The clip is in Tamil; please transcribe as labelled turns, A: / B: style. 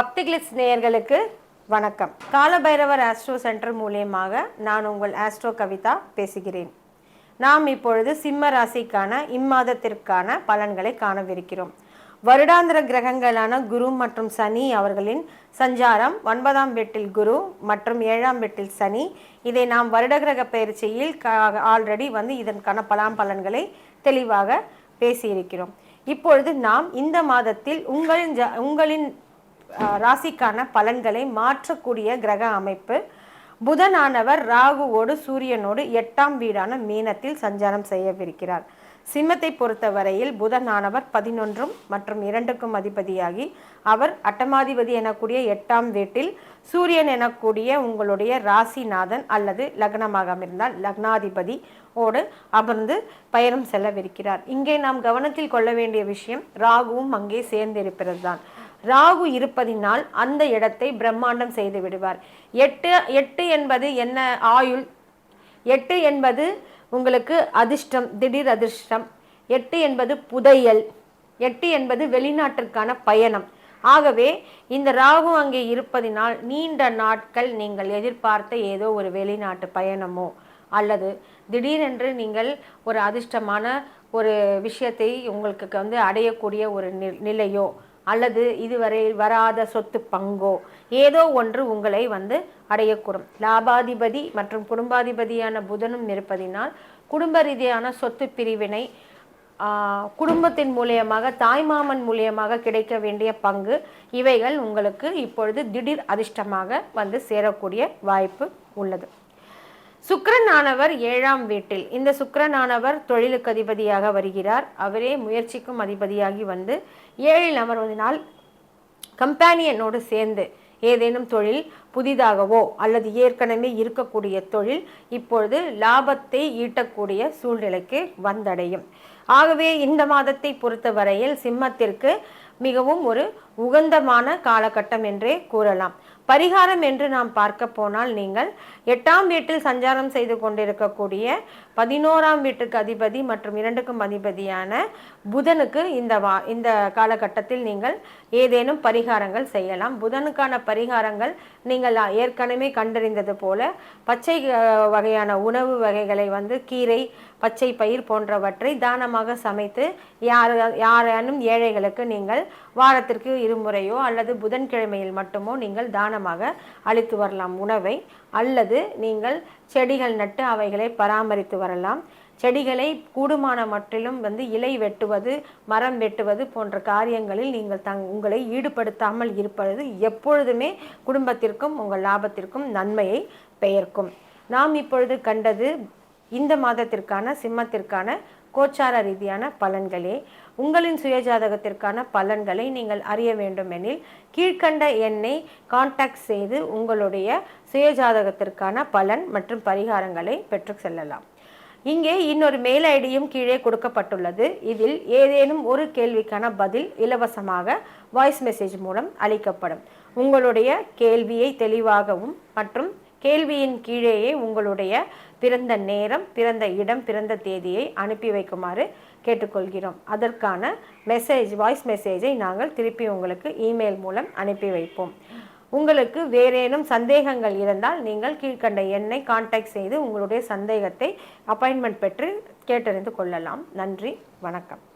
A: ஆப்டிகிளிக்ஸ் நேயர்களுக்கு வணக்கம். காலபைரவர் ஆஸ்ட்ரோ சென்டர் மூலியமாக நான் உங்கள் ஆஸ்ட்ரோ கவிதா பேசுகிறேன். நாம் இப்பொழுது சிம்ம ராசிக்கான இம்மாதத்திற்கான பலன்களை காணவிருக்கிறோம். வருடாந்திர கிரகங்களான குரு மற்றும் சனி அவர்களின் சஞ்சாரம் ஒன்பதாம் வீட்டில் குரு மற்றும் ஏழாம் வீட்டில் சனி. இதை நாம் வருட கிரக பயிற்சியில் ஆல்ரெடி வந்து இதற்கான பலாம் பலன்களை தெளிவாக பேசியிருக்கிறோம். இப்பொழுது நாம் இந்த மாதத்தில் உங்களின் ஜ உங்களின் ராசிக்கான பலன்களை மாற்றக்கூடிய கிரக அமைப்பு. புதனானவர் ராகுவோடு சூரியனோடு எட்டாம் வீடான மீனத்தில் சஞ்சாரம் செய்யவிருக்கிறார். சிம்மத்தை பொறுத்தவரையில் புதனானவர் பதினொன்றும் மற்றும் இரண்டுக்கும் அதிபதியாகி அவர் அட்டமாதிபதி எனக்கூடிய எட்டாம் வீட்டில் சூரியன் எனக்கூடிய உங்களுடைய ராசிநாதன் அல்லது லக்னமாக இருந்தால் லக்னாதிபதி ஓடு அமர்ந்து பயணம் செல்லவிருக்கிறார். இங்கே நாம் கவனத்தில் கொள்ள வேண்டிய விஷயம் ராகுவும் அங்கே சேர்ந்திருப்பது தான் ராகு இருப்பதினால் அந்த இடத்தை பிரம்மாண்டம் செய்து விடுவார். எட்டு எட்டு என்பது என்ன? ஆயுள். எட்டு என்பது உங்களுக்கு அதிர்ஷ்டம் திடீர் அதிர்ஷ்டம். எட்டு என்பது புதையல். எட்டு என்பது வெளிநாட்டிற்கான பயணம். ஆகவே இந்த ராகு அங்கே இருப்பதினால் நீண்ட நாட்கள் நீங்கள் எதிர்பார்த்த ஏதோ ஒரு வெளிநாட்டு பயணமோ அல்லது திடீரென்று நீங்கள் ஒரு அதிர்ஷ்டமான ஒரு விஷயத்தை உங்களுக்கு வந்து அடையக்கூடிய ஒரு நிலையோ அல்லது இதுவரை வராத சொத்து பங்கோ ஏதோ ஒன்று உங்களை வந்து அடையக்கூடும். லாபாதிபதி மற்றும் குடும்பாதிபதியான புதனும் இருப்பதினால் குடும்ப ரீதியான சொத்து பிரிவினை குடும்பத்தின் மூலியமாக தாய்மாமன் மூலியமாக கிடைக்க வேண்டிய பங்கு இவைகள் உங்களுக்கு இப்பொழுது திடீர் அதிர்ஷ்டமாக வந்து சேரக்கூடிய வாய்ப்பு உள்ளது. சுக்கரனானவர் ஏழாம் வீட்டில். இந்த சுக்கரனானவர் தொழிலுக்கு அதிபதியாக வருகிறார். அவரே முயற்சிக்கும் அதிபதியாகி வந்து ஏழில் அமர்வதனால் கம்பேனியனோடு சேர்ந்து ஏதேனும் தொழில் புதிதாகவோ அல்லது ஏற்கனவே இருக்கக்கூடிய தொழில் இப்பொழுது லாபத்தை ஈட்டக்கூடிய சூழ்நிலைக்கு வந்தடையும். ஆகவே இந்த மாதத்தை பொறுத்தவரையில் சிம்மத்திற்கு மிகவும் ஒரு உகந்தமான காலகட்டம் என்றே கூறலாம். பரிகாரம் என்று நாம் பார்க்க போனால் நீங்கள் எட்டாம் வீட்டில் சஞ்சாரம் செய்து கொண்டிருக்கக்கூடிய பதினோராம் வீட்டுக்கு அதிபதி மற்றும் இரண்டுக்கும் அதிபதியான புதனுக்கு இந்த வா இந்த காலகட்டத்தில் நீங்கள் ஏதேனும் பரிகாரங்கள் செய்யலாம். புதனுக்கான பரிகாரங்கள் நீங்கள் ஏற்கனவே கண்டறிந்தது போல பச்சை வகையான உணவு வகைகளை வந்து கீரை பச்சை பயிர் போன்றவற்றை தானமாக சமைத்து யார் யாரேனும் ஏழைகளுக்கு நீங்கள் வாரத்திற்கு இருமுறையோ அல்லது புதன்கிழமையில் மட்டுமோ நீங்கள் தானமாக அளித்து வரலாம் உணவை அல்லது நீங்கள் செடிகள் நட்டு அவைகளை பராமரித்து வரலாம். செடிகளை கூடுமான மட்டிலும் வந்து இலை வெட்டுவது மரம் வெட்டுவது போன்ற காரியங்களில் நீங்கள் தங் உங்களை ஈடுபடுத்தாமல் இருப்பது எப்பொழுதுமே குடும்பத்திற்கும் உங்கள் லாபத்திற்கும் நன்மையை பெயர்க்கும். நாம் இப்பொழுது கண்டது இந்த மாதத்திற்கான சிம்மத்திற்கான கோச்சார ரீதியான பலன்களே. உங்களின் சுயஜாதகத்திற்கான பலன்களை நீங்கள் அறிய வேண்டுமெனில் கீழ்க்கண்ட எண்ணை காண்டாக்ட் செய்து உங்களுடைய சுயஜாதகத்திற்கான பலன் மற்றும் பரிகாரங்களை பெற்று செல்லலாம். இங்கே இன்னொரு மெயில் ஐடியும் கீழே கொடுக்கப்பட்டுள்ளது. இதில் ஏதேனும் ஒரு கேள்விக்கான பதில் இலவசமாக வாய்ஸ் மெசேஜ் மூலம் அளிக்கப்படும். உங்களுடைய கேள்வியை தெளிவாகவும் மற்றும் கேள்வியின் கீழேயே உங்களுடைய பிறந்த நேரம் பிறந்த இடம் பிறந்த தேதியை அனுப்பி வைக்குமாறு கேட்டுக்கொள்கிறோம். அதற்கான மெசேஜ் வாய்ஸ் மெசேஜை நாங்கள் திருப்பி உங்களுக்கு இமெயில் மூலம் அனுப்பி வைப்போம். உங்களுக்கு வேறேனும் சந்தேகங்கள் இருந்தால் நீங்கள் கீழ்க்கண்ட எண்ணை காண்டாக்ட் செய்து உங்களுடைய சந்தேகத்தை அப்பாயின்மெண்ட் பெற்று கேட்டறிந்து கொள்ளலாம். நன்றி வணக்கம்.